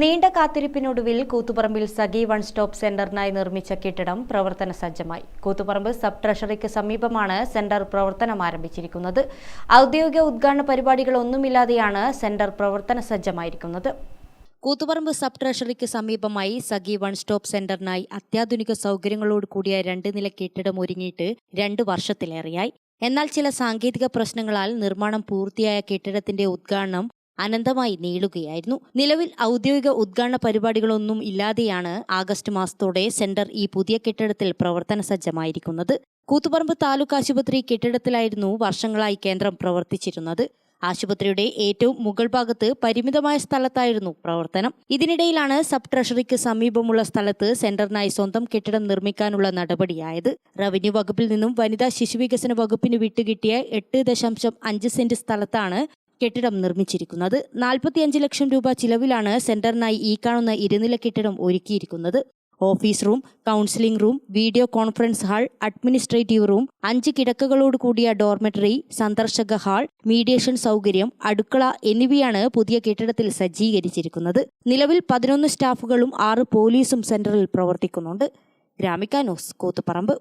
നീണ്ട കാത്തിരിപ്പിനൊടുവിൽ കൂത്തുപറമ്പിൽ സഗി one stop സെന്ററിനായി നിർമ്മിച്ച കെട്ടിടം പ്രവർത്തന സജ്ജമായി കൂത്തുപറമ്പ് സബ് ട്രഷറിക്ക് സമീപമാണ് സെന്റർ പ്രവർത്തനം ആരംഭിച്ചിരിക്കുന്നത്. ഔദ്യോഗിക ഉദ്ഘാടന പരിപാടികളൊന്നുമില്ലാതെയാണ് സെന്റർ പ്രവർത്തന സജ്ജമായിരിക്കുന്നത് കൂത്തുപറമ്പ് സബ് ട്രഷറിക്ക് സമീപമായി സഗി വൺ സ്റ്റോപ്പ് സെന്ററിനായി അത്യാധുനിക സൗകര്യങ്ങളോട് കൂടിയ രണ്ട് നില കെട്ടിടം ഒരുങ്ങിയിട്ട് രണ്ട് വർഷത്തിലേറെയായി. എന്നാൽ ചില സാങ്കേതിക പ്രശ്നങ്ങളാൽ നിർമ്മാണം പൂർത്തിയായ കെട്ടിടത്തിന്റെ ഉദ്ഘാടനം അനന്തമായി നീളുകയായിരുന്നു. നിലവിൽ ഔദ്യോഗിക ഉദ്ഘാടന പരിപാടികളൊന്നും ഇല്ലാതെയാണ് ആഗസ്റ്റ് മാസത്തോടെ സെന്റർ ഈ പുതിയ കെട്ടിടത്തിൽ പ്രവർത്തന സജ്ജമായിരിക്കുന്നത്. കൂത്തുപറമ്പ് താലൂക്ക് ആശുപത്രി കെട്ടിടത്തിലായിരുന്നു വർഷങ്ങളായി കേന്ദ്രം പ്രവർത്തിച്ചിരുന്നത്. ആശുപത്രിയുടെ ഏറ്റവും മുകൾ ഭാഗത്ത് പരിമിതമായ സ്ഥലത്തായിരുന്നു പ്രവർത്തനം. ഇതിനിടയിലാണ് സബ് ട്രഷറിക്ക് സമീപമുള്ള സ്ഥലത്ത് സെന്ററിനായി സ്വന്തം കെട്ടിടം നിർമ്മിക്കാനുള്ള നടപടിയായത്. റവന്യൂ വകുപ്പിൽ നിന്നും വനിതാ ശിശുവികസന വകുപ്പിന് വിട്ടുകിട്ടിയ എട്ട് ദശാംശം അഞ്ച് സെന്റ് സ്ഥലത്താണ് കെട്ടിടം നിർമ്മിച്ചിരിക്കുന്നത് നാൽപ്പത്തിയഞ്ച് ലക്ഷം രൂപ ചിലവിലാണ് സെന്ററിനായി ഈ കാണുന്ന ഇരുനില കെട്ടിടം ഒരുക്കിയിരിക്കുന്നത്. Office room counselling room video conference hall administrative room അഞ്ച് കിടക്കകളോട് കൂടിയ ഡോർമെറ്ററി സന്ദർശക ഹാൾ മീഡിയേഷൻ സൗകര്യം അടുക്കള എന്നിവയാണ് പുതിയ കെട്ടിടത്തിൽ സജ്ജീകരിച്ചിരിക്കുന്നത്. നിലവിൽ പതിനൊന്ന് സ്റ്റാഫുകളും ആറ് പോലീസും സെന്ററിൽ പ്രവർത്തിക്കുന്നുണ്ട്. ഗ്രാമിക ന്യൂസ് കൂത്തുപറമ്പ്.